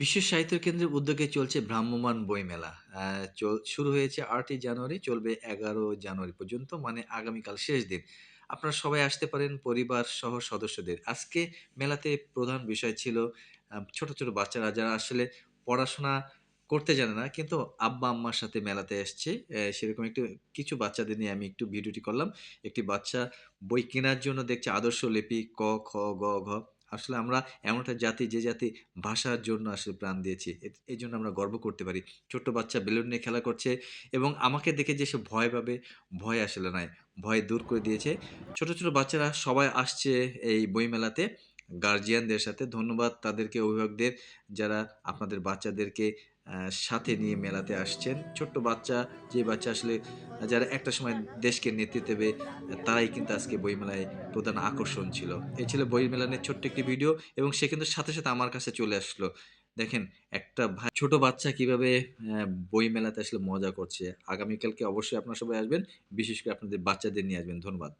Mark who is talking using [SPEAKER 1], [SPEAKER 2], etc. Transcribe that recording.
[SPEAKER 1] বিশ্ব সাহিত্য কেন্দ্রের উদ্যোগে চলছে ভ্রাম্যমাণ বইমেলা। শুরু হয়েছে আটই জানুয়ারি, চলবে ১১ জানুয়ারি পর্যন্ত। মানে আগামীকাল শেষ দিন। আপনারা সবাই আসতে পারেন পরিবার সহ সদস্যদের। আজকে মেলাতে প্রধান বিষয় ছিল ছোট, ছোট বাচ্চারা যারা আসলে পড়াশোনা করতে জানে না কিন্তু আব্বা-আম্মার সাথে মেলাতে এসছে। সেরকম একটু কিছু বাচ্চাদের নিয়ে আমি একটু ভিডিওটি করলাম। একটি বাচ্চা বই কেনার জন্য দেখছে আদর্শ লিপি ক, খ, গ, ঘ। আসলে আমরা এমন একটা জাতি যে জাতি ভাষার জন্য আসলে প্রাণ দিয়েছি। এই জন্য আমরা গর্ব করতে পারি। ছোট্ট বাচ্চা বেলুন নিয়ে খেলা করছে এবং আমাকে দেখে যে সে ভয় পাবে, ভয় আসলে নাই। ভয় দূর করে দিয়েছে। ছোট, ছোট বাচ্চারা সবাই আসছে এই বইমেলাতে গার্জিয়ানদের সাথে। ধন্যবাদ তাদেরকে অভিভাবকদের যারা আপনাদের বাচ্চাদেরকে সাথে নিয়ে মেলাতে আসছেন। ছোট্ট বাচ্চা, যে বাচ্চা আসলে যারা একটা সময় দেশকে নেতৃত্ব দেবে তারাই কিন্তু আজকে বইমেলায় প্রধান আকর্ষণ ছিল। এই ছিল বইমেলা নিয়ে ছোট্ট একটি ভিডিও এবং সে কিন্তু সাথে, সাথে আমার কাছে চলে আসলো। দেখেন একটা ভাই ছোট বাচ্চা কীভাবে অ্যা বইমেলাতে আসলে মজা করছে। আগামীকালকে অবশ্যই আপনারা সবাই আসবেন। বিশেষ করে আপনাদের বাচ্চাদের নিয়ে আসবেন। ধন্যবাদ।